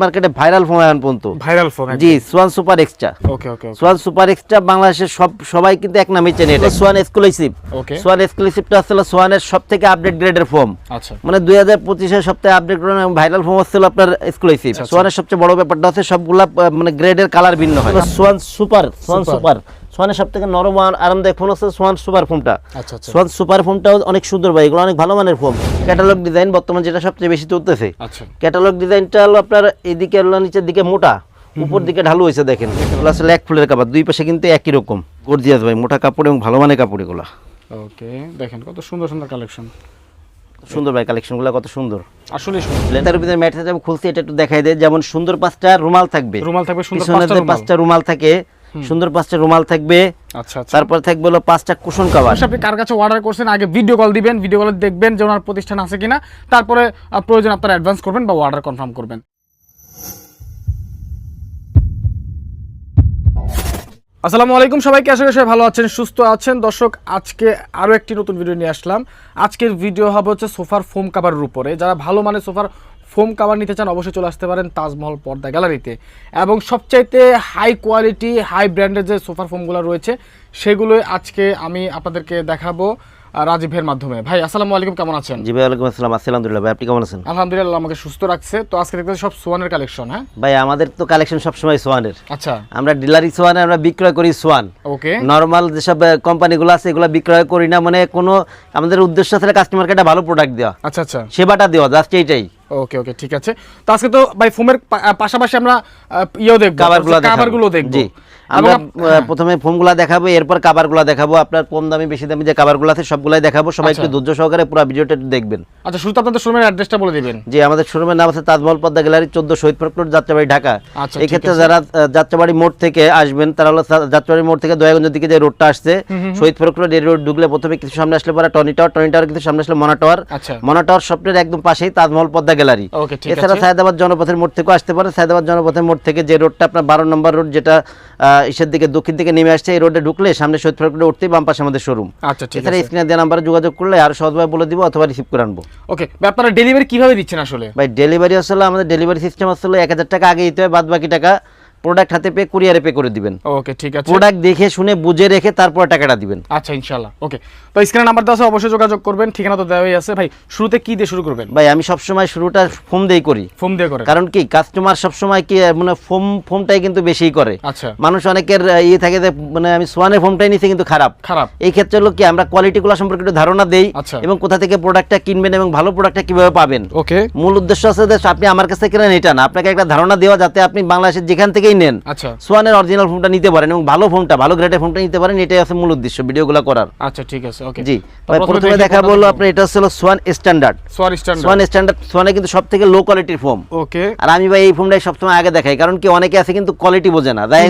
মার্কেটে viral phone এখন পর্যন্ত। ভাইরাল ফোন জি Swan super extra okay okay Swan super extra বাংলাদেশের সব সবাই কিন্তু এক নামে চেনে এটা। সোয়ান এক্সক্লুসিভ ওকে সোয়ান এক্সক্লুসিভটা আসলে সোয়ানের সব থেকে আপডেট গ্রেডের আচ্ছা। মানে দুই হাজার পঁচিশের সপ্তাহে আপডেট করেন ভাইরাল হচ্ছিল আপনার এক্সক্লুসিভ আচ্ছা, সোয়ানের সবচেয়ে বড় ব্যাপারটা হচ্ছে সবগুলা মানে গ্রেডের কালার ভিন্ন হয়। সোয়ান সুপার সোয়ান সুপার সোয়ানের সব থেকে নরম আর আরামদায়ক ফোন হচ্ছে সোয়ান সুপার ফোনটা। আচ্ছা আচ্ছা। সোয়ান সুপার ফোনটাও অনেক সুন্দর ভাই এগুলো অনেক ভালো মানের ফোন ক্যাটালগ ডিজাইন বর্তমান যেটা সবচেয়ে বেশি চলতেছে। আচ্ছা। ক্যাটালগ ডিজাইনটা হলো আপনার এদিকে হলো নিচের দিকে মোটা। উপর দিকে ঢালু হয়েছে দেখেন। এগুলো আসলে এক ফুলের কাপড় দুই পাশে কিন্তু একই রকম। গর্জিয়াস ভাই মোটা কাপড় এবং ভালো মানের কাপড় এগুলো। ওকে দেখেন কত সুন্দর সুন্দর কালেকশন সুন্দর ভাই কালেকশনগুলো কত সুন্দর। আসলে সুন্দর। লেদার ভিতরে ম্যাটটা আমি খুলছি এটা একটু দেখাই দেয়। যেমন সুন্দর পাঁচটা রুমাল থাকবে। রুমাল থাকবে সুন্দর। পাঁচটা রুমাল থাকে সুন্দর পাঁচটা রুমাল থাকবে। আচ্ছা আচ্ছা। তারপর থাকবে হলো পাঁচটা কুশন কাভার অবশ্যই আপনি কার কাছে অর্ডার করছেন? আগে ভিডিও কল দিবেন ভিডিও কলে দেখবেন যে ওনার প্রতিষ্ঠান আছে কিনা। তারপরে প্রয়োজন আপনারা অ্যাডভান্স করবেন বা অর্ডার কনফার্ম করবেন। আসসালামু আলাইকুম সবাইকে আশা করি সবাই ভালো আছেন সুস্থ আছেন। দর্শক আজকে আরও একটি নতুন ভিডিও নিয়ে আসলাম। আজকের ভিডিও হবে হচ্ছে সোফার ফোম কাভারের উপরে। যারা ভালো মানে সোফার ফোম কাভার নিতে চান, অবশ্যই চলে আসতে পারেন তাজমহল পর্দা গ্যালারিতে এবং সবচাইতে হাই কোয়ালিটি হাই ব্র্যান্ডের যে সোফার ফোমগুলো রয়েছে, সেগুলোই আজকে আমি আপনাদেরকে দেখাবো। রাজীবের মাধ্যমে। ভাই আসসালামু আলাইকুম কেমন আছেন? জি ভাই ওয়ালাইকুম আসসালাম। আছি আলহামদুলিল্লাহ ভাই আপনি কেমন আছেন? আলহামদুলিল্লাহ আমাকে সুস্থ রাখছে। তো আজকে দেখতে সব সোয়ানের কালেকশন হ্যাঁ? ভাই আমাদের তো কালেকশন সবসময় সোয়ানের। আচ্ছা। আমরা ডিলারি সোয়ানে আমরা বিক্রয় করি সোয়ান। ওকে। নর্মাল যেসব কোম্পানিগুলো আছে এগুলো বিক্রয় করি না মানে কোনো আমাদের উদ্দেশ্য আছে কাস্টমারকে একটা ভালো প্রোডাক্ট দেওয়া। আচ্ছা আচ্ছা। সেবাটা দেওয়া জাস্ট এইটাই। ওকে ওকে ঠিক আছে। তো আজকে তো ভাই ফোমের পাশাপাশি আমরা ইয়েও দেখব কাভারগুলো দেখাবো। আমরা প্রথমে ফোমগুলা দেখাবো এরপর কাভারগুলা দেখাবো। আপনার কম দামি বেশি দামি যে কাভারগুলো আছে সবগুলাই দেখাবো। সবাই আচ্ছা। একটু ধৈর্য সহকারে পুরো ভিডিওটা দেখবেন। আচ্ছা শুধু আপনাদের শোরুমের অ্যাড্রেসটা বলে দিবেন। যে আমাদের শোরুমের নাম আছে তাজমহল পদ্মা গ্যালারি চোদ্দ শহীদ ফ্রোড যাত্রাবাড়ি ঢাকা। আচ্ছা, এই ক্ষেত্রে যারা যাত্রাবাড়ি মোড় থেকে আসবেন তারা হলো যাত্রাবাড়ি মোড় থেকে দয়াগঞ্জের দিকে যে রোডটা আসছে শহীদ ফরক রোড এই রোড ঢুকলে প্রথমে কিছু সামনে আসলে পরে টনি টাওয়ার টনি টাওয়ার কিছু সামনে আসলে মনা টাওয়ার। আচ্ছা। মনা টাওয়ার স্বপ্নের একদম পাশেই তাজমহল পদ্মা গ্যালারি। ওকে ঠিক এছাড়া সায়দাবাদ জনপথের মোড় থেকেও আসতে পারে। সায়দাবাদ জনপথের মোড় থেকে যে রোডটা আপনার বারো নম্বর রোড যেটা ইসের দিকে দক্ষিণ থেকে নেমে আসছে এই রোডে ঢুকলে সামনে সৈয়দ ফরক রোডে উঠতেই বাম পাশে আমাদের শোরুম আচ্ছা ঠিক আছে। স্ক্রিনে দেওয়া নাম্বারে যোগাযোগ করলে আর সহজভাবে বলে দিব অথবা রিসিভ করে আনব। ওকে আপনারা ডেলিভারি কীভাবে দিচ্ছেন আসলে? ভাই ডেলিভারি আসলে আমাদের ডেলিভারি সিস্টেম আসলে এক হাজার টাকা আগে দিতে হয় বাদ বাকি টাকা প্রোডাক্ট হাতে পে কুরিয়ারে পে করে দিবেন। ওকে ঠিক আছে। প্রোডাক্ট দেখে শুনে বুঝে রেখে তারপর টাকাটা দিবেন। আচ্ছা ইনশাল্লাহ ওকে তো স্ক্রিনে নাম্বার দেওয়া আছে অবশ্যই যোগাযোগ করবেন। ঠিকানা তো দেওয়াই আছে। ভাই শুরুতে কি দিয়ে শুরু করবেন? ভাই আমি সবসময় শুরুটা ফোম দিয়েই করি। ফোন দিয়ে করেন। কারণ কি কাস্টমার সবসময় কি মানে ফোম ফোমটাই কিন্তু বেশিই করে। আচ্ছা। মানুষ অনেকের ইয়ে থাকে যে মানে আমি সোয়ানের ফোমটাই নিছি কিন্তু খারাপ। খারাপ। এই ক্ষেত্রে হলো কি আমরা কোয়ালিটি কোয়ালিটিগুলো সম্পর্কে একটু ধারণা দেই আচ্ছা। এবং কোথা থেকে প্রোডাক্টটা কিনবেন এবং ভালো প্রোডাক্টটা কীভাবে পাবেন। ওকে মূল উদ্দেশ্য আছে যে আপনি আমার কাছে কেনেন এটা না আপনাকে একটা ধারণা দেওয়া যাতে আপনি বাংলাদেশের যেখান থেকেই নেন। আচ্ছা। সোয়ানের অরিজিনাল ফোনটা নিতে পারেন এবং ভালো ফোনটা ভালো গ্রেডের ফোনটা নিতে পারেন এটাই আছে মূল উদ্দেশ্য ভিডিওগুলো করার। আচ্ছা ঠিক আছে ওকে জি ভাই প্রথমে দেখাবো। হলো আপনার এটা হলো Swan standard sorry standard Swan standard সোয়ানে কিন্তু সব থেকে লো কোয়ালিটির ফোম ওকে আর আমি ভাই এই ফোনটাই সবসময় আগে দেখাই কারণ কি অনেকে আছে কিন্তু কোয়ালিটি বোঝে না। তাই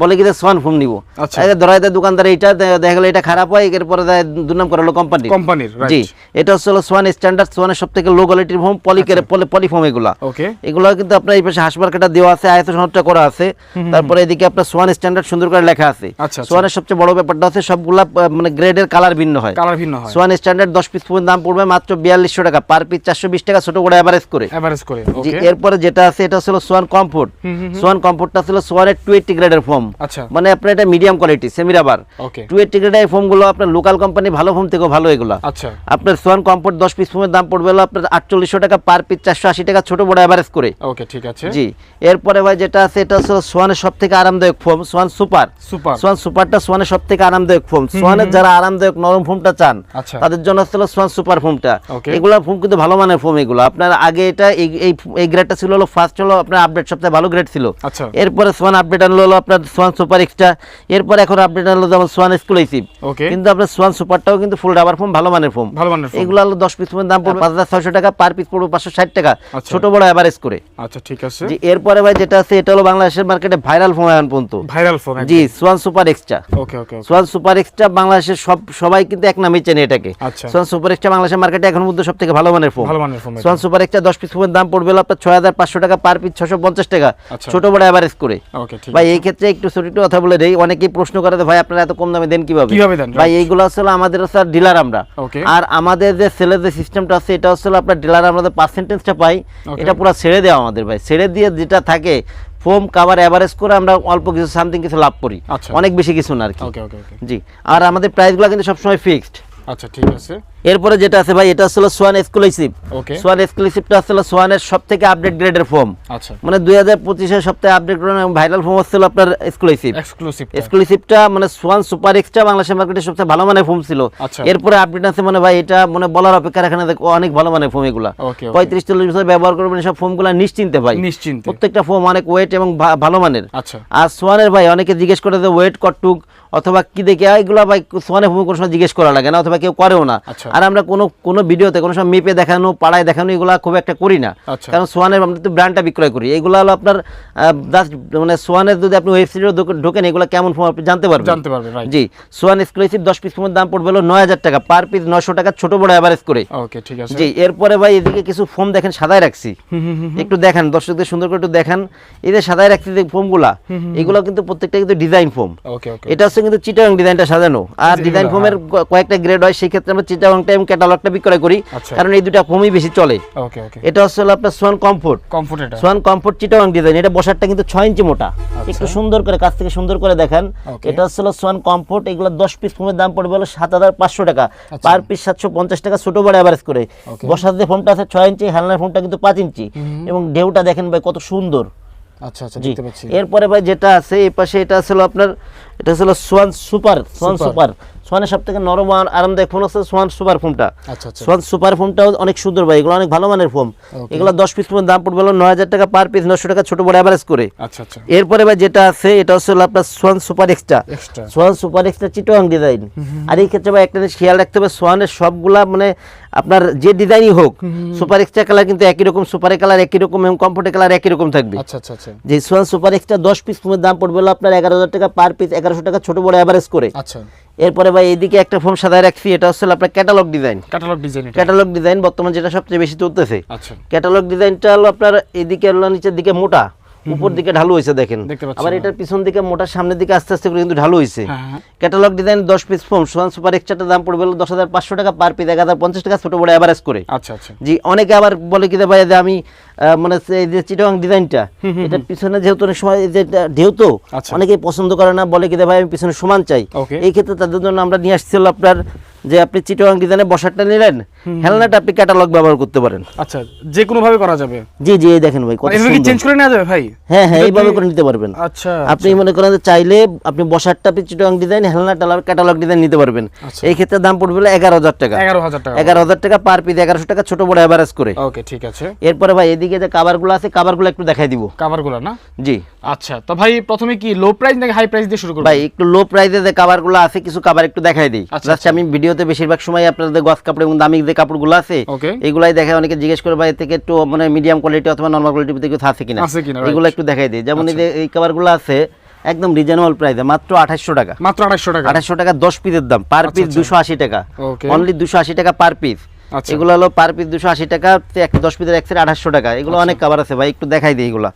বলে কি সোয়ান ফোন নিব। আচ্ছা। ধরাই দেয় দোকানদার এইটা দে- দেখা গেলো এটা খারাপ হয় এরপরে দেয় দুর্নাম করা হলো কোম্পানি কোম্পানির জি এটা হচ্ছে হলো সোয়ান স্ট্যান্ডার্ড সোয়ানের সব থেকে লো কোয়ালিটির পলিকের পলি ফোম এগুলা। ওকে এগুলো কিন্তু আপনার এই পাশে হাসবার কাটা দেওয়া আছে আয়ত সনদটা করা আছে। তারপরে এদিকে আপনার সোয়ান স্ট্যান্ডার্ড সুন্দর করে লেখা আছে। আচ্ছা, আচ্ছা। সোয়ানের সবচেয়ে বড় ব্যাপারটা হচ্ছে সবগুলা মানে গ্রেডের কালার ভিন্ন হয়। কালার ভিন্ন হয়। সোয়ান স্ট্যান্ডার্ড দশ পিস পর্যন্ত দাম পড়বে মাত্র বিয়াল্লিশশো টাকা। পার পিস চারশো বিশ টাকা ছোট করে অ্যাভারেজ করে। এভারেজ করে এরপরে যেটা আছে এটা ছিল সোয়ান কমফোর্ট সোয়ান কমফোর্টটা ছিল সোয়ানের টু এইটটি গ্রেডের ফোম আচ্ছা। মানে আপনার এটা medium quality semi rubber okay two eighty গ্রেডের ফোমগুলো আপনার লোকাল কোম্পানি ভালো ফোম থেকেও ভালো এগুলো। আচ্ছা। আপনার সোয়ান কমফোর্ট দশ পিস ফোমের দাম পড়বে হলো আপনার আটচল্লিশশো টাকা পার পিস চারশো আশি টাকা ছোট বড় অ্যাভারেজ করে। ওকে ঠিক আছে। জি এরপরে ভাই যেটা আছে এটা হচ্ছে সোয়ানের সব থেকে আরামদায়ক foam Swan super. Super. Swan সুপারটা সোয়ানের সব থেকে আরামদায়ক ফোম। সোয়ানের যারা আরামদায়ক নরম ফোমটা চান আচ্ছা। তাদের জন্য হলো সোয়ান সুপার ফোমটা. এগুলা ফোম কিন্তু ভালো মানের ফোম এগুলো। আপনার আগে এটা এই গ্রেডটা ছিল হলো ফার্স্ট হলো আপনার আপডেট সবথেকে ভালো গ্রেড ছিল। আচ্ছা। এরপরে সোয়ান আপডেট আনলো হলো আপনার সোয়ান সুপার এক্সট্রা এরপর এখন আপডেট আনলো যেমন সোয়ান এক্সক্লুসিভ কিন্তু আপনার সোয়ান সুপারটাও কিন্তু ফুল রাবার ফোম ভালো মানের ফোম ভালো মানের এগুলো হলো দশ পিস দাম পড়বে পাঁচ হাজার ছয়শো টাকা পার পিস পড়বে পাঁচশো ষাট টাকা। আচ্ছা। ছোট বড় অ্যাভারেজ করে। আচ্ছা ঠিক আছে। এরপরে ভাই যেটা আছে এটা হলো বাংলাদেশের মার্কেটে ভাইরাল ফোন এখন পর্যন্ত। ভাইরাল ফোন জি Swan super extra okay okay Swan super extra বাংলাদেশের সব সবাই কিন্তু এক নামে চেনে এটাকে। আচ্ছা। সোয়ান সুপার এক্সট্রা বাংলাদেশের মার্কেটে এখন মধ্যে সব থেকে ভালো মানের ফোন। ভালো মানের ফোন সোয়ান সুপার এক্সট্রা দশ পিস ফোনের দাম পড়বে আপনার ছয় হাজার পাঁচশো টাকা পার পিস ছশো পঞ্চাশ টাকা। আচ্ছা। ছোট বড় অ্যাভারেজ করে। ওকে ঠিক ভাই এই ক্ষেত্রে একটু ছোট একটু কথা বলে দেই। অনেকেই প্রশ্ন করে ভাই আপনারা এত কম দামে দেন কীভাবে? কীভাবে দেন? ভাই এইগুলো আসলে আমাদের স্যার ডিলার আমরা। ওকে আর আমাদের যে সেলের যে সিস্টেমটা আছে এটা আসলে আপনার ডিলার আমাদের পার্সেন্টেজটা পাই এটা পুরো ছেড়ে দেওয়া আমাদের ভাই। ছেড়ে দিয়ে যেটা থাকে ফোম কাভার অ্যাভারেজ করে আমরা অল্প কিছু সামথিং কিছু লাভ করি। আচ্ছা। অনেক বেশি কিছু না আর কি। জি। আর আমাদের প্রাইসগুলো কিন্তু সবসময় ফিক্সড আচ্ছা ঠিক আছে। এরপরে যেটা আছে ভাই এটা আসলে সোয়ান এক্সক্লুসিভ সোয়ান এক্সক্লুসিভটা আসলে সোয়ানের সব থেকে আপডেট গ্রেডের ফোম আচ্ছা। মানে দুই হাজার পঁচিশের সপ্তাহে আপডেট ভাইরাল ফোম হচ্ছিল আপনার এক্সক্লুসিভ এক্সক্লুসিভ এক্সক্লুসিভটা মানে সোয়ান সুপার এক্সট্রা বাংলাদেশের মার্কেটে সবচেয়ে ভালো মানের ফোম ছিল। আচ্ছা। এরপরে আপডেট আছে মানে ভাই এটা মানে বলার অপেক্ষা রাখে না দেখো অনেক ভালো মানের ফোম এগুলা। পঁয়ত্রিশ চল্লিশ বছর ব্যবহার করবেন সব ফোমগুলো নিশ্চিন্তে ভাই। নিশ্চিন্তে। প্রত্যেকটা ফোম অনেক ওয়েট এবং ভালো মানের। আচ্ছা। আর সোয়ানের ভাই অনেকে জিজ্ঞেস করে যে ওয়েট কটুক অথবা কি দেখে এগুলো ভাই সোয়ানের ফোম কোনো সময় জিজ্ঞেস করা লাগে না অথবা কেউ করেও না। আচ্ছা। আর আমরা কোনো কোনো ভিডিওতে কোনো সময় মেপে দেখানো পাড়ায় দেখানো এগুলো খুব একটা করি না। আচ্ছা। কারণ সোয়ানের আমরা তো ব্র্যান্ডটা বিক্রয় করি। এগুলো হলো আপনার জাস্ট মানে সোয়ানের যদি আপনি ওয়েবসাইটে ঢোকেন এগুলো কেমন ফোন আপনি জানতে পারবেন। জানতে পারবে রাইট জি সোয়ান এক্সক্লুসিভ দশ পিস ফোনের দাম পড়বে হলো নয় হাজার টাকা। পার পিস নশো টাকা ছোট বড় অ্যাভারেজ করে। ওকে ঠিক আছে। জি এরপরে ভাই এদিকে কিছু ফোম দেখেন সাদায় রাখছি। একটু দেখান দর্শকদের সুন্দর করে একটু দেখান। এই যে সাদায় রাখছি যে ফোমগুলা এগুলো কিন্তু প্রত্যেকটা কিন্তু ডিজাইন ফোম এটা হচ্ছে কিন্তু চিটাং ডিজাইনটা সাজানো। আর ডিজাইন ফোমের কয়েকটা গ্রেড হয় সেই ক্ষেত্রে আমরা চিটাংটা এবং ক্যাটালগটা বিক্রয় করি আচ্ছা। কারণ এই দুটা ফোমই বেশি চলে। ওকে ওকে এটা হচ্ছে আপনার সোয়ান কমফোর্ট কমফোর্ট এটা। সোয়ান কমফোর্ট চিটাং ডিজাইন এটা বসারটা কিন্তু ছয় ইঞ্চি মোটা। একটু সুন্দর করে কাছ থেকে সুন্দর করে দেখান। এটা হচ্ছে সোয়ান কমফোর্ট এগুলো দশ পিস ফোমের দাম পড়বে হলো সাত হাজার পাঁচশো টাকা। পার পিস সাতশো পঞ্চাশ টাকা ছোট বড় অ্যাভারেজ করে. বসার যে ফোনটা আছে ছয় ইঞ্চি হেলনার ফোনটা কিন্তু পাঁচ ইঞ্চি। এবং ঢেউটা দেখেন ভাই কত সুন্দর। আচ্ছা আচ্ছা দেখতে পাচ্ছি। এরপরে ভাই যেটা আছে এই পাশে এটা ছিল আপনার এটা ছিল সোয়ান সুপার সোয়ান সুপার। সোয়ানের সব থেকে নরম আর আরামদায়ক ফোন আছে সোয়ান সুপার ফোনটা। আচ্ছা আচ্ছা। সোয়ান সুপার ফোনটাও অনেক সুন্দর ভাই এগুলো অনেক ভালো মানের ফোন এগুলো দশ পিস ফোনের দাম পড়বে নয় হাজার টাকা পার পিস নশো টাকা ছোট বড় অ্যাভারেজ করে। আচ্ছা এরপরে ভাই যেটা আছে এটা হচ্ছে আপনার Swan super extra Swan super extra Chittagong design আর এই ক্ষেত্রে ভাই একটা জিনিস খেয়াল রাখতে হবে সোয়ানের সবগুলা মানে আপনার যে ডিজাইনই হোক সুপার এক্সট্রা কালার কিন্তু একই রকম সুপার কালার একই রকম এবং কমফোর্টের কালার একই রকম থাকবে। আচ্ছা আচ্ছা আচ্ছা। যে সোয়ান সুপার এক্সট্রা দশ পিস ফোনের দাম পড়বে আপনার এগারো হাজার টাকা পার পিস এগারোশো টাকা ছোট বড় অ্যাভারেজ করে। আচ্ছা। এরপরে ভাই এইদিকে একটা ফোন সাদা রাখছি এটা হচ্ছে আপনার catalogue design catalogue design catalogue design বর্তমান যেটা সবচেয়ে বেশি চলতেছে। আচ্ছা। ক্যাটালগ ডিজাইনটা হলো আপনার এদিকে হলো নিচের দিকে মোটা। উপর দিকে ঢালু হয়েছে দেখেন। আবার। এটার পিছন দিকে মোটা সামনের দিকে আস্তে আস্তে করে কিন্তু ঢালু হয়েছে। হ্যাঁ হ্যাঁ। ক্যাটালগ ডিজাইন দশ পিস ফোন সোয়ান সুপার এক্সট্রাটার দাম পড়বে দশ হাজার পাঁচশো টাকা পার পিস এক হাজার পঞ্চাশ টাকা ছোট বড় অ্যাভারেজ করে। আচ্ছা আচ্ছা। জি অনেকে আবার বলে কি ভাই যে আমি মানে এই যে চিটং ডিজাইনটা এটার পিছনে যেহেতু অনেক সময় যে এটা ঢেউ তো আচ্ছা। অনেকেই পছন্দ করে না বলে কি ভাই আমি পিছনে সমান চাই। এই ক্ষেত্রে তাদের জন্য আমরা নিয়ে আসছি হলো আপনার যে আপনি চিটং ডিজাইনে বসারটা নিলেন? হেলনাটা আপনি ক্যাটালগ ব্যবহার করতে পারেন। আচ্ছা যে কোনো ভাবে করা যাবে? জি জি এই দেখেন ভাই কত কি সুন্দর। চেঞ্জ করে নেওয়া যাবে ভাই? হ্যাঁ হ্যাঁ এইভাবে করে নিতে পারবেন। আচ্ছা আপনি মনে করেন যে চাইলে আপনি বসারটা আপনি চিটং ডিজাইন হেলনা টালার ক্যাটালগ ডিজাইন নিতে পারবেন। আচ্ছা। এই ক্ষেত্রে দাম পড়বে এগারো হাজার টাকা। এগারো হাজার টাকা। এগারো হাজার টাকা পার পিস এগারোশো টাকা ছোট বড় এভারেজ করে। ওকে ঠিক আছে। এরপরে ভাই এদিকে যে কাভারগুলো আছে কাভারগুলো একটু দেখাই দিব। কাভারগুলো না? জি। আচ্ছা তো ভাই প্রথমে কি লো প্রাইস নাকি হাই প্রাইস দিয়ে শুরু করব ভাই একটু লো প্রাইসে যে কাভারগুলো আছে কিছু কাভার একটু দেখাই দিই। আচ্ছা, জাস্ট আমি ভিডিওতে বেশিরভাগ সময় আপনাদের গস কাপড় এবং দামি যে কাপড়গুলো আছে এগুলাই দেখায় অনেকে জিজ্ঞেস করে ভাই থেকে একটু মানে মিডিয়াম কোয়ালিটি অথবা নর্মাল কোয়ালিটি থেকে কিছু আছে কিনা. আচ্ছা। এগুলো একটু দেখাই দিই যেমন এই কাপড়গুলো এই আছে একদম রিজনেবল প্রাইসে মাত্র আঠাশশো টাকা মাত্র আঠাশশো টাকা আঠাশশো টাকা দশ পিসের দাম পার আচ্ছা, পিস আচ্ছা। দুশো আশি টাকা. অনলি দুশো আশি টাকা পার পিস আচ্ছা। এগুলো হলো পার পিস দুশো আশি টাকা দশ পিসের এক সেট আঠাশশো টাকা। এগুলো অনেক কাবার আছে ভাই একটু দেখাই দিই এগুলো।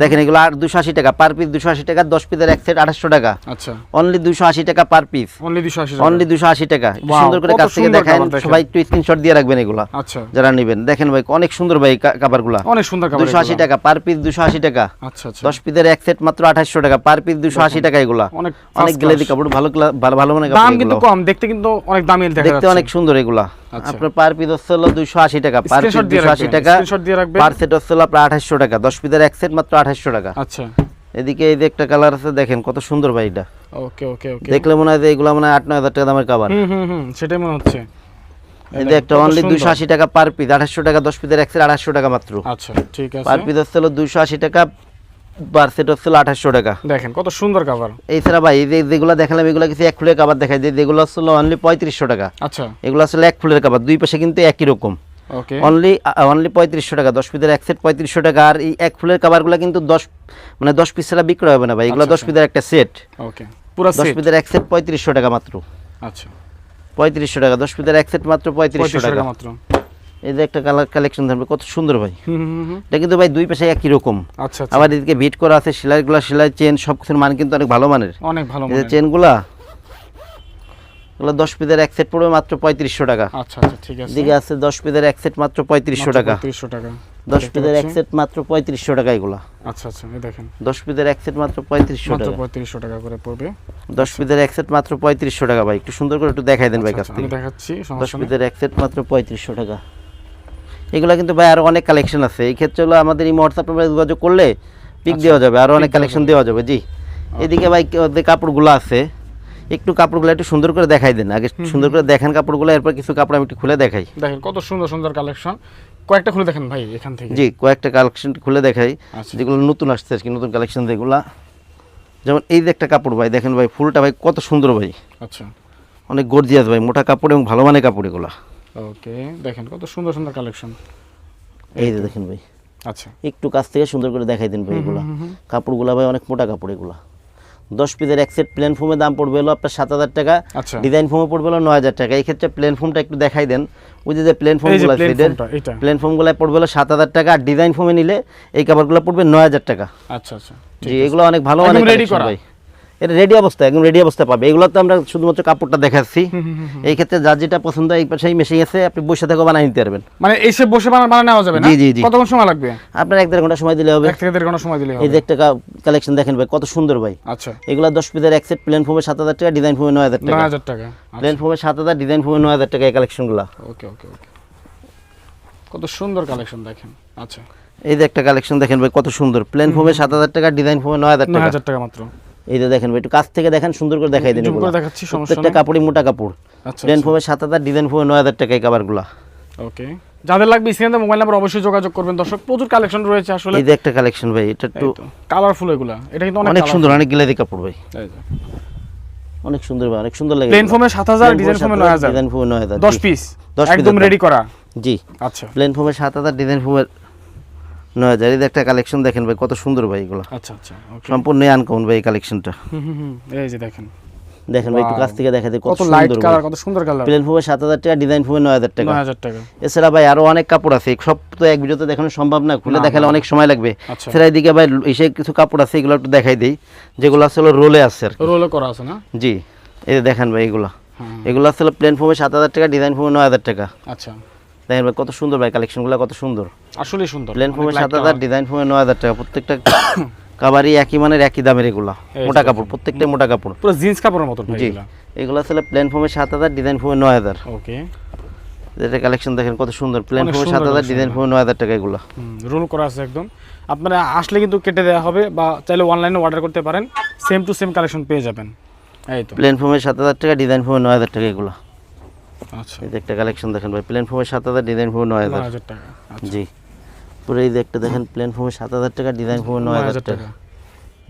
দেখেন এগুলো আর দুশো আশি টাকা পার পিস দুশো আশি টাকা দশ পিসের এক সেট আঠাশশো টাকা। আচ্ছা। অনলি দুশো আশি টাকা পার পিস অনলি দুশো আশি অনলি দুশো আশি টাকা। সুন্দর করে কাছ থেকে দেখেন। সবাই একটু স্ক্রিনশট দিয়ে রাখবেন এগুলো আচ্ছা। যারা নেবেন। দেখেন ভাই অনেক সুন্দর ভাই কাবারগুলা অনেক সুন্দর দুশো আশি টাকা পার পিস দুশো আশি টাকা। আচ্ছা আচ্ছা। দশ পিসের এক সেট মাত্র আঠাশশো টাকা পার পিস দুশো আশি টাকা এগুলা। অনেক অনেক গ্লেদি কাপড় ভালো ভালো মানে দাম কিন্তু কম দেখতে কিন্তু অনেক দামি দেখতে অনেক সুন্দর এগুলা। আচ্ছা। আপনার পার পিস হচ্ছে হলো দুশো আশি টাকা। পার পিস আশি টাকা। পার সেট হচ্ছে হলো আপনার আঠাশশো টাকা। দশ পিসের এক সেট মাত্র আঠাশশো টাকা। আচ্ছা। এদিকে এই যে একটা কালার আছে দেখেন কত সুন্দর ভাই এটা। ওকে ওকে ওকে। দেখলে মনে হয় যে এগুলা মনে হয় আট নয় হাজার টাকা দামের কাবার হুম হুম সেটাই মনে হচ্ছে। এই যে একটা অনলি। দুশো আশি টাকা পার পিস আঠাশশো টাকা দশ পিসের এক সেট আঠাশশো টাকা মাত্র। আচ্ছা ঠিক আছে। পার পিস হচ্ছে হলো দুশো আশি টাকা পার সেট হচ্ছে আঠাশশো টাকা। দেখেন কত সুন্দর কাভার এছাড়া ভাই এই যেগুলো দেখালাম এগুলো কিছু এক ফুলের কাবার দেখাই যে যেগুলো হচ্ছে অনলি পঁয়ত্রিশশো টাকা। আচ্ছা। এগুলো আসলে এক ফুলের কাবার দুই পাশে কিন্তু একই রকম। অনলি অনলি পঁয়ত্রিশশো টাকা দশ পিসের এক সেট পঁয়ত্রিশশো টাকা আর এই এক ফুলের কাভারগুলো কিন্তু দশ মানে দশ পিস ছাড়া বিক্রয় হবে না ভাই এগুলো আচ্ছা, দশ পিসের একটা সেট ওকে পুরো দশ পিসের এক সেট পঁয়ত্রিশশো টাকা মাত্র। আচ্ছা। পঁয়ত্রিশশো টাকা দশ পিসের এক সেট মাত্র পঁয়ত্রিশশো টাকা। টাকা মাত্র। এই যে একটা কালার কালেকশন থাকবে কত সুন্দর ভাই। এটা কিন্তু ভাই দুই পাশে একই রকম। আচ্ছা আচ্ছা। আবার এদিকে বিট করা আছে সেলাইগুলো সেলাই চেন সব কিছুর মান কিন্তু অনেক ভালো মানের। অনেক ভালো এই মানের। চেনগুলা এগুলো দশ পিসের এক সেট পড়বে মাত্র পঁয়ত্রিশশো টাকা। আচ্ছা আচ্ছা ঠিক আছে। এদিকে আছে দশ পিসের এক সেট মাত্র পঁয়ত্রিশশো টাকা। তিরিশশো টাকা। দশ পিসের এক সেট মাত্র পঁয়ত্রিশশো টাকা এগুলা। আচ্ছা আচ্ছা এই দেখেন। দশ পিসের এক সেট মাত্র পঁয়ত্রিশশো টাকা। পঁয়ত্রিশশো টাকা করে পড়বে। দশ পিসের এক সেট মাত্র পঁয়ত্রিশশো টাকা ভাই। একটু সুন্দর করে একটু দেখাই দেন ভাই আচ্ছা, কাছ আচ্ছা, থেকে দেখাচ্ছি দশ পিসের এক সেট মাত্র পঁয়ত্রিশশো টাকা। এগুলা কিন্তু ভাই আরও অনেক কালেকশন আছে। এই ক্ষেত্রে হলো আমাদের এই হোয়াটসঅ্যাপ নাম্বারে যোগাযোগ করলে পিক আচ্ছা, দেওয়া যাবে আরও অনেক কালেকশন দেওয়া যাবে। জি। এদিকে ভাই যে কাপড়গুলো আছে একটু কাপড়গুলো একটু সুন্দর করে দেখাই দেন। আগে সুন্দর করে দেখেন কাপড়গুলো এরপর কিছু কাপড় আমি একটু খুলে দেখাই। দেখেন কত সুন্দর সুন্দর কালেকশন কয়েকটা খুলে দেখেন ভাই এখান থেকে। জি কয়েকটা কালেকশন খুলে দেখাই। আচ্ছা। যেগুলো নতুন আসছে আর কি নতুন কালেকশন যেগুলা। যেমন এই যে একটা কাপড় ভাই দেখেন ভাই ফুলটা ভাই কত সুন্দর ভাই। আচ্ছা। অনেক গর্জিয়াস ভাই মোটা কাপড় এবং ভালো মানের কাপড় এগুলা। ওকে দেখেন কত সুন্দর সুন্দর কালেকশন এই যে দেখেন ভাই। আচ্ছা। একটু কাছ থেকে সুন্দর করে দেখাই দিন ভাই এগুলা। কাপড়গুলা ভাই অনেক মোটা কাপড় এগুলা। দশ পিসের এক সেট প্লেন ফোমের দাম পড়বে হলো আপনার সাত হাজার টাকা। আচ্ছা। ডিজাইন ফোমে পড়বে হলো নয় হাজার টাকা। এই ক্ষেত্রে প্লেন ফোমটা একটু দেখাই দেন। ওই যে প্লেন ফোমগুলো আছে প্লেন ফোমগুলো পড়বে হলো সাত হাজার টাকা। আর ডিজাইন ফোমে নিলে এই কাপড়গুলো পড়বে নয় হাজার টাকা। আচ্ছা আচ্ছা। জি এগুলো অনেক ভালো অনেক। ভাই। এটা রেডি অবস্থা একদম রেডি অবস্থা পাবে। এগুলো তো আমরা শুধুমাত্র কাপড়টা দেখাচ্ছি। এই ক্ষেত্রে যার যেটা পছন্দ এই পাশেই মেশিং আছে আপনি বসে থেকে বানিয়ে নিতে পারবেন। মানে এসে বসে বানা বানা নেওয়া যাবে না? জি, জি, জি। কতক্ষণ সময় লাগবে? আপনার এক দেড় ঘণ্টা সময় দিলে হবে। এক থেকে দেড় ঘণ্টা সময় দিলে হবে এই যে একটা কালেকশন দেখেন ভাই কত সুন্দর ভাই। আচ্ছা। এগুলো দশ পিসের এক সেট প্লেন সাত হাজার টাকা ডিজাইন হাজার নয় টাকা। হাজার টাকা প্লেন সাত হাজার ডিজাইন ফোমে নয় হাজার টাকা এই কালেকশনগুলো ওকে ওকে ওকে। কত সুন্দর কালেকশন দেখেন আচ্ছা। এই যে একটা কালেকশন দেখেন ভাই কত সুন্দর। প্লেন ফোমে সাত হাজার টাকা ডিজাইন হাজার নয় টাকা। হাজার টাকা মাত্র। এই যে দেখেন একটু কাছ থেকে দেখেন সুন্দর করে দেখাই দিন প্রত্যেকটা কাপড়ই মোটা কাপড়। আচ্ছা প্লেন ফোমে সাত হাজার ডিজাইন ফোমে নয় হাজার টাকা এই কাবারগুলা ওকে। যাদের লাগবে স্ক্রিনে মোবাইল নাম্বার অবশ্যই যোগাযোগ করবেন। দর্শক প্রচুর কালেকশন রয়েছে আসলে। এই যে একটা কালেকশন ভাই এটা একটু কালারফুল এগুলা। এটা কিন্তু অনেক সুন্দর অনেক গিলাদি কাপড় ভাই। অনেক সুন্দর ভাই অনেক সুন্দর লাগে প্লেন ফোমে সাত হাজার ডিজাইন ফোমে নয় হাজার। ডিজাইন ফোমে নয় হাজার দশ পিস দশ piece একদম। রেডি করা। জি। আচ্ছা। প্লেন ফোমে সাত হাজার ডিজাইন ফোমের নয় হাজার। এই একটা কালেকশন দেখেন ভাই কত সুন্দর ভাই এগুলো। আচ্ছা আচ্ছা সম্পূর্ণ আনকমন ভাই এই কালেকশনটা এই যে দেখেন। দেখেন ভাই একটু কাছ থেকে দেখা যায় কত লাইট সুন্দর কালার কত সুন্দর কালার প্লেন ফোমে সাত হাজার টাকা ডিজাইন ফোমে নয় হাজার টাকা। নয় হাজার টাকা। এছাড়া ভাই আরও অনেক কাপড় আছে সব তো এক ভিডিওতে দেখানো সম্ভব না খুলে দেখালে অনেক সময় লাগবে। আচ্ছা। এছাড়া এদিকে ভাই এসে কিছু কাপড় আছে এগুলো একটু দেখাই দেই। যেগুলো আসলে রোলে আছে আর কি। রোলও করা আছে না? জি এই দেখেন ভাই এগুলো। হ্যাঁ। এগুলো আসলে প্লেন ফোমে সাত হাজার টাকা ডিজাইন ফোমে নয় হাজার টাকা। আচ্ছা। দেখেন ভাই কত সুন্দর ভাই কালেকশনগুলো কত সুন্দর। আসলে সুন্দর। প্লেন ফোমে সাত হাজার ডিজাইন ফোমে নয় হাজার টাকা প্রত্যেকটা কাবারই একই মানের একই দামের এগুলা। মোটা কাপড় প্রত্যেকটা মোটা কাপড়। পুরো জিন্স কাপড়ের ভাই জি। এগুলো। আসলে প্লেন ফোমে সাত হাজার ডিজাইন ফোমে নয় হাজার। ওকে এটা কালেকশন দেখেন কত সুন্দর। প্লেন ফোমে সাত হাজার ডিজাইন। ফোমে নয় হাজার টাকা এগুলো। রোল করা আছে একদম। আপনারা আসলে কিন্তু কেটে দেওয়া হবে বা চাইলে অনলাইনে অর্ডার করতে পারেন। সেম টু সেম কালেকশন পেয়ে যাবেন। এই তো। প্লেন ফোমে সাত হাজার টাকা ডিজাইন ফোমে নয় হাজার টাকা এগুলো। আচ্ছা। এই যে একটা কালেকশন দেখেন ভাই প্লেন ফোমে সাত হাজার ডিজাইন ফোমে নয় হাজার। টাকা আচ্ছা। জি। পুরো এই যে একটা দেখেন প্লেন ফোমে সাত হাজার টাকা ডিজাইন ফোমে নয় হাজার টাকা।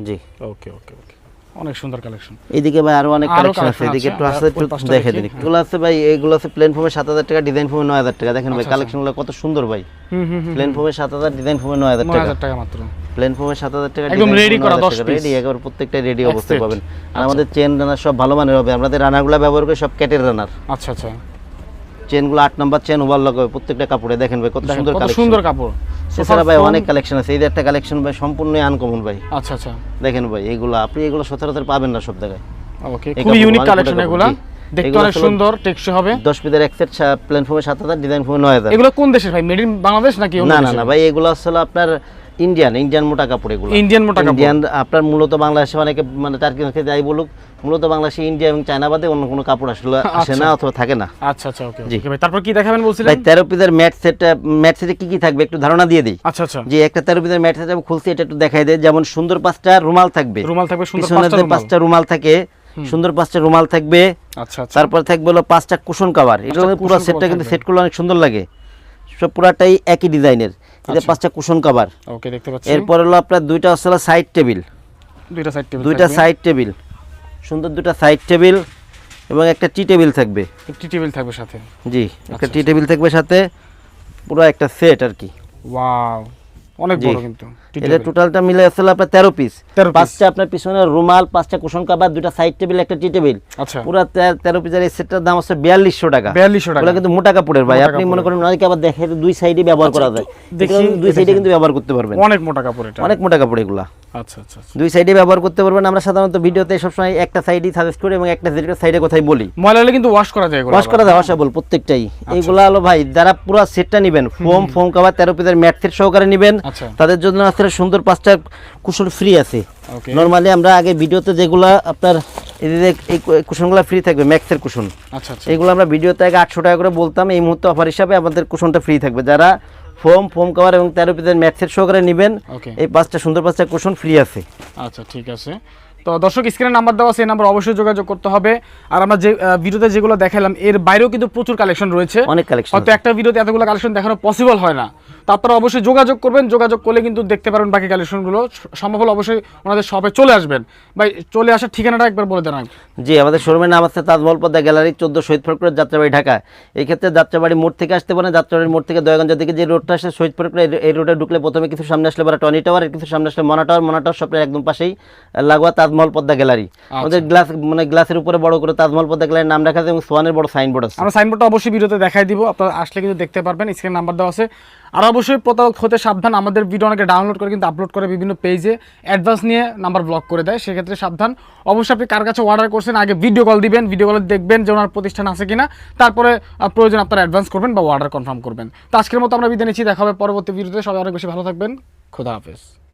জি। ওকে ওকে ওকে অনেক সুন্দর কালেকশন এইদিকে ভাই আরও অনেক কালেকশন আছে। এদিকে একটু আর একটু দেখে দিন। এগুলো আছে ভাই এগুলো আছে প্লেন সাত হাজার টাকা ডিজাইন নয় হাজার টাকা। দেখেন ভাই আচ্ছা, কালেকশনগুলো কত সুন্দর ভাই। হুম হুম হুম প্লেন সাত হাজার ডিজাইন ফোমে নয় টাকা হাজার টাকা মাত্র। প্লেন ফোমে সাত হাজার টাকা একদম ready করা 10 piece। রেডি একেবারে প্রত্যেকটা রেডি অবস্থায় পাবেন। আর আমাদের চেন রানার সব ভালো মানের হবে। আমাদের রানারগুলো ব্যবহার করে সব ক্যাটের রানার আচ্ছা আচ্ছা। চেনগুলো আট নাম্বার চেন ওভারলক হবে। প্রত্যেকটা কাপড়ে দেখেন ভাই কত সুন্দর সুন্দর কাপড়। এছাড়া ভাই অনেক কালেকশন আছে। এই যে একটা কালেকশন ভাই সম্পূর্ণ আনকমন ভাই। আচ্ছা আচ্ছা। দেখেন ভাই এগুলো আপনি এগুলো সচরাচর পাবেন না সব জায়গায়। ওকে খুবই ইউনিক কালেকশন এগুলা। দেখতে অনেক সুন্দর টেকসই হবে। দশ পিসের এক সেট সাত হাজার ডিজাইন ফোমে নয় হাজার। এগুলো কোন দেশের ভাই? মেড ইন বাংলাদেশ নাকি অন্য না না না ভাই এগুলো আসলে আপনার ইন্ডিয়ান ইন্ডিয়ান মোটা কাপড় এগুলো। ইন্ডিয়ান মোটা কাপড়। ইন্ডিয়ান আপনার মূলত বাংলাদেশে অনেকে মানে টার্কি মার্কে যাই বলুক মূলত বাংলাদেশে ইন্ডিয়া এবং চায়না বাদে অন্য কোনো কাপড় আসলে আসে না অথবা থাকে না। আচ্ছা আচ্ছা ওকে জি। ভাই তারপর কি দেখাবেন বলছিলেন? ভাই তেরো পিসের ম্যাট সেট ম্যাট সেটে কি কি থাকবে একটু ধারণা দিয়ে দিই। আচ্ছা আচ্ছা। যে একটা তেরো পিসের ম্যাট সেট আমি খুলছি এটা একটু দেখাই দেয় যেমন সুন্দর পাঁচটা রুমাল থাকবে। রুমাল থাকবে সুন্দর পাঁচটা পাঁচটা রুমাল থাকে সুন্দর পাঁচটা রুমাল থাকবে। আচ্ছা আচ্ছা। তারপর থাকবে হলো পাঁচটা কুশন কাভার এটা পুরো সেটটা কিন্তু সেট করলে অনেক সুন্দর লাগে। সব পুরাটাই একই ডিজাইনের এটা আচ্ছা। পাঁচটা কুশন কভার ওকে দেখতে পাচ্ছি। এরপর হলো আপনার দুইটা হচ্ছে সাইড টেবিল দুইটা সাইড টেবিল দুইটা সাইড টেবিল সুন্দর দুইটা সাইড টেবিল এবং একটা টি টেবিল থাকবে। টি টেবিল থাকবে সাথে। জি একটা আচ্ছা, টি টেবিল থাকবে সাথে। পুরো একটা সেট আর কি। ওয়াও অনেক বড় কিন্তু এটা টোটালটা মিলে আসলে আপনার তেরো পিস পাঁচটা আপনার পিছনে রুমাল পাঁচটা কুশন কাবার দুটা সাইড টেবিল একটা টি টেবিল আচ্ছা। পুরো তেরো পিসের এই সেটটার দাম হচ্ছে বিয়াল্লিশশো টাকা। 4200 টাকা। কিন্তু মোটা কাপড়ের ভাই। আপনি মনে করেন অনেকে আবার দেখে দুই সাইডে ব্যবহার করা যায়। দেখি, দেখি দুই সাইডে কিন্তু ব্যবহার করতে পারবেন। অনেক মোটা কাপড় অনেক মোটা কাপড় এগুলা। আচ্ছা আচ্ছা আচ্ছা। দুই সাইডে ব্যবহার করতে পারবেন। আমরা সাধারণত ভিডিওতে সবসময় একটা সাইডই সাজেস্ট করি এবং একটা সাইডে কোথায় বলি। ময়লা কিন্তু ওয়াশ করা যায় ওয়াশ করা যায় ওয়াশেবল প্রত্যেকটাই। আচ্ছা। এইগুলা হলো ভাই যারা পুরো সেটটা নেবেন ফোম ফোম কাভার তেরো পিসের ম্যাট সেট সহকারে নেবেন। আচ্ছা। তাদের জন্য আসলে সুন্দর পাঁচটা কুশন ফ্রি আছে। নর্মালি আমরা আগে ভিডিওতে যেগুলা আপনার এই যে এই কুশনগুলো ফ্রি থাকবে ম্যাক্সের কুশন আচ্ছা এইগুলো আমরা ভিডিওতে আগে আটশো টাকা করে বলতাম। এই মুহূর্তে অফার হিসাবে আমাদের কুশনটা ফ্রি থাকবে। যারা ফোম ফোম কভার এবং তেরো পিসের ম্যাক্সের সহকারে নেবেন। এই পাঁচটা সুন্দর পাঁচটা কোশন ফ্রি আছে। আচ্ছা ঠিক আছে। তো দর্শক স্ক্রিনে নাম্বার দেওয়া সেই নাম্বার অবশ্যই যোগাযোগ করতে হবে। আর আমরা যে ভিডিওতে যেগুলো দেখালাম এর বাইরেও কিন্তু প্রচুর কালেকশন রয়েছে। অনেক কালেকশন হয়তো একটা ভিডিওতে এতগুলো কালেকশন দেখানো পসিবল হয় না। তো আপনারা অবশ্যই যোগাযোগ করবেন যোগাযোগ করলে কিন্তু দেখতে পারবেন বাকি কালেকশনগুলো সম্ভব হলে অবশ্যই ওনাদের শপে চলে আসবেন। ভাই চলে আসার ঠিকানাটা একবার বলে দেন। জি আমাদের শোরুমের নাম আছে তাজমহল পদ্মা গ্যালারি চোদ্দ শহীদ ফরকুরের যাত্রাবাড়ি ঢাকা। এই ক্ষেত্রে যাত্রাবাড়ি মোড় থেকে আসতে পারেন। যাত্রাবাড়ির মোড় থেকে দয়াগঞ্জ দিকে যে রোডটা আসে শহীদ ফরকুর এই রোডে ঢুকলে প্রথমে কিছু সামনে আসলে পরে টনি টাওয়ার কিছু সামনে আসলে মনা টাওয়ার মনা টাওয়ার সবের একদম পাশেই লাগোয়া তাজমহল পদ্মা গ্যালারি। আমাদের গ্লাস মানে গ্লাসের উপরে বড় করে তাজমহল পদ্মা গ্যালারির নাম রাখা আছে এবং সোয়ানের বড় সাইনবোর্ড আছে। আমরা সাইনবোর্ডটা অবশ্যই ভিডিওতে দেখাই দিব। আপনারা আসলে কিন্তু দেখতে পারবেন স্ক্রিন নাম্বার দেওয়া আছে। আর অবশ্যই প্রতারক হতে সাবধান আমাদের ভিডিও অনেকে ডাউনলোড করে কিন্তু আপলোড করে বিভিন্ন পেজে অ্যাডভান্স নিয়ে নাম্বার ব্লক করে দেয় সেক্ষেত্রে সাবধান। অবশ্যই আপনি কার কাছে অর্ডার করছেন আগে ভিডিও কল দিবেন ভিডিও কলে দেখবেন যে ওনার প্রতিষ্ঠান আছে কিনা। তারপরে প্রয়োজন আপনারা অ্যাডভান্স করবেন বা অর্ডার কনফার্ম করবেন। তো আজকের মতো আমরা বিদায় নিচ্ছি দেখা হবে পরবর্তী ভিডিওতে সবাই অনেক বেশি ভালো থাকবেন। খোদা হাফেজ।